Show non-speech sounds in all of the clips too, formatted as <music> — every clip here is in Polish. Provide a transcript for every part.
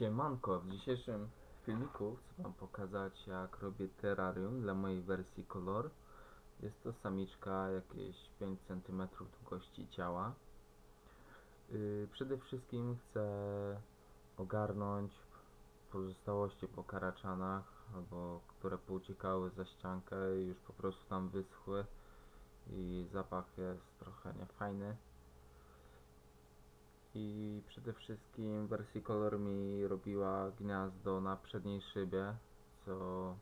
Siemanko, w dzisiejszym filmiku chcę wam pokazać jak robię terrarium dla mojej wersji kolor. Jest to samiczka jakieś 5 cm długości ciała. Yy, przede wszystkim chcę ogarnąć pozostałości po karaczanach, albo które pouciekały za ściankę i już po prostu tam wyschły i zapach jest trochę niefajny. I przede wszystkim wersji Color mi robiła gniazdo na przedniej szybie, co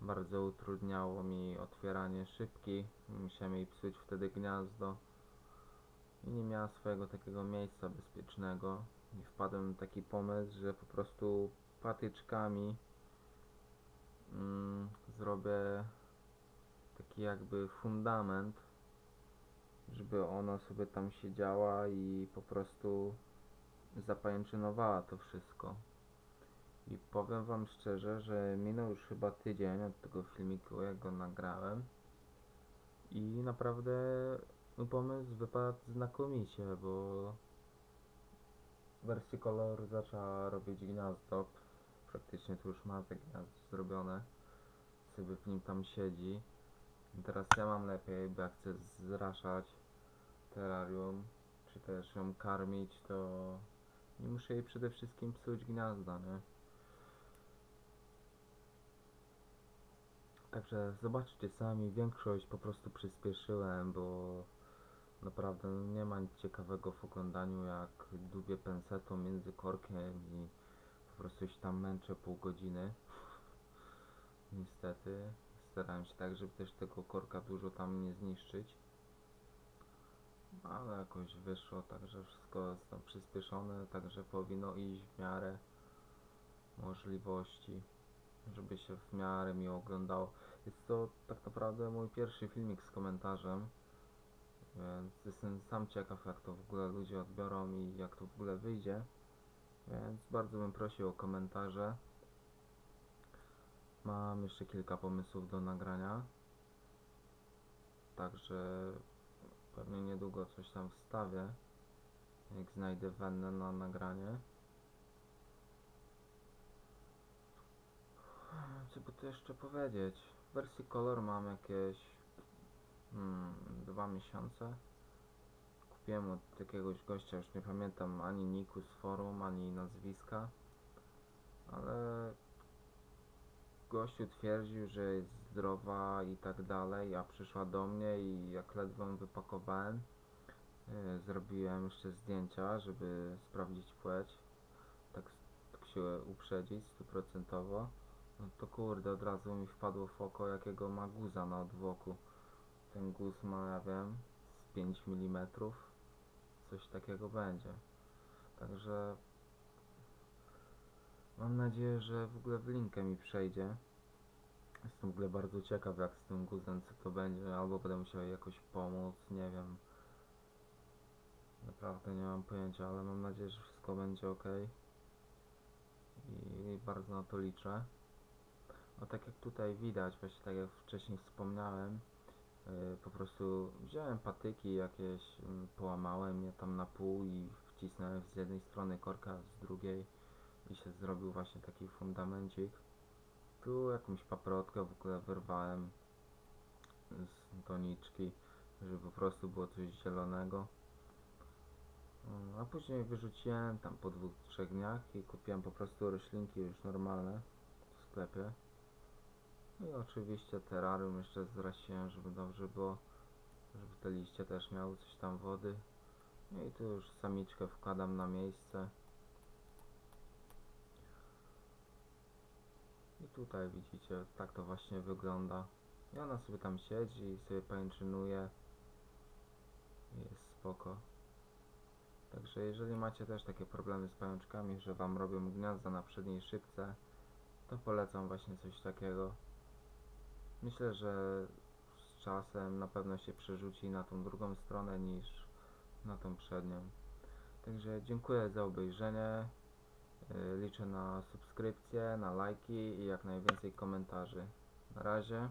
bardzo utrudniało mi otwieranie szybki. Musiałem jej psuć wtedy gniazdo i nie miała swojego takiego miejsca bezpiecznego. I wpadłem na taki pomysł, że po prostu patyczkami mm, zrobię taki jakby fundament żeby ona sobie tam siedziała i po prostu zapajęczynowała to wszystko. I powiem wam szczerze, że minął już chyba tydzień od tego filmiku, jak go nagrałem. I naprawdę pomysł wypadł znakomicie, bo wersji kolor zaczęła robić gniazdo. Praktycznie to już ma te gniazdo zrobione. Sobie w nim tam siedzi. I Teraz ja mam lepiej, bo jak chcę zraszać terrarium, czy też ją karmić, to nie muszę jej przede wszystkim psuć gniazda, nie? Także zobaczcie sami, większość po prostu przyspieszyłem, bo naprawdę no, nie ma nic ciekawego w oglądaniu, jak dubię pensetą między korkiem i po prostu się tam męczę pół godziny. <laughs> Niestety. Starałem się tak, żeby też tego korka dużo tam nie zniszczyć. Ale jakoś wyszło, także wszystko jest tam przyspieszone, także powinno iść w miarę możliwości, żeby się w miarę mi oglądało. Jest to tak naprawdę mój pierwszy filmik z komentarzem, więc jestem sam ciekaw jak to w ogóle ludzie odbiorą i jak to w ogóle wyjdzie. Więc bardzo bym prosił o komentarze. Mam jeszcze kilka pomysłów do nagrania. Także pewnie niedługo coś tam wstawię. Jak znajdę wennę na nagranie. Co by tu jeszcze powiedzieć? W wersji kolor mam jakieś hmm, dwa miesiące. Kupiłem od jakiegoś gościa, już nie pamiętam ani niku z forum, ani nazwiska. Ale gościu twierdził, że jest zdrowa i tak dalej, a przyszła do mnie i jak ledwo wypakowałem, yy, zrobiłem jeszcze zdjęcia, żeby sprawdzić płeć, tak, tak się uprzedzić stuprocentowo. No to kurde, od razu mi wpadło w oko, jakiego ma guza na odwłoku. Ten guz ma, ja wiem, z 5 mm, coś takiego będzie. Także Mam nadzieję, że w ogóle w linkę mi przejdzie. Jestem w ogóle bardzo ciekaw jak z tym guzem co to będzie, albo będę musiał jakoś pomóc, nie wiem. Naprawdę nie mam pojęcia, ale mam nadzieję, że wszystko będzie ok. I bardzo na to liczę. No tak jak tutaj widać, właśnie tak jak wcześniej wspomniałem, yy, po prostu wziąłem patyki jakieś, yy, połamałem je tam na pół i wcisnąłem z jednej strony korka, z drugiej i się zrobił właśnie taki fundamencik. Tu jakąś paprotkę w ogóle wyrwałem z doniczki, żeby po prostu było coś zielonego. Mm, A później wyrzuciłem tam po dwóch, trzech dniach i kupiłem po prostu roślinki już normalne w sklepie. No I oczywiście terrarium jeszcze zrasiłem, żeby dobrze było, żeby te liście też miały coś tam wody. No i tu już samiczkę wkładam na miejsce. Tutaj widzicie, tak to właśnie wygląda. I ona sobie tam siedzi i sobie pajęczynuje. Jest spoko. Także jeżeli macie też takie problemy z pajączkami, że wam robią gniazda na przedniej szybce, to polecam właśnie coś takiego. Myślę, że z czasem na pewno się przerzuci na tą drugą stronę niż na tą przednią. Także dziękuję za obejrzenie. Y, Liczę na subskrypcje, na lajki i jak najwięcej komentarzy. Na razie.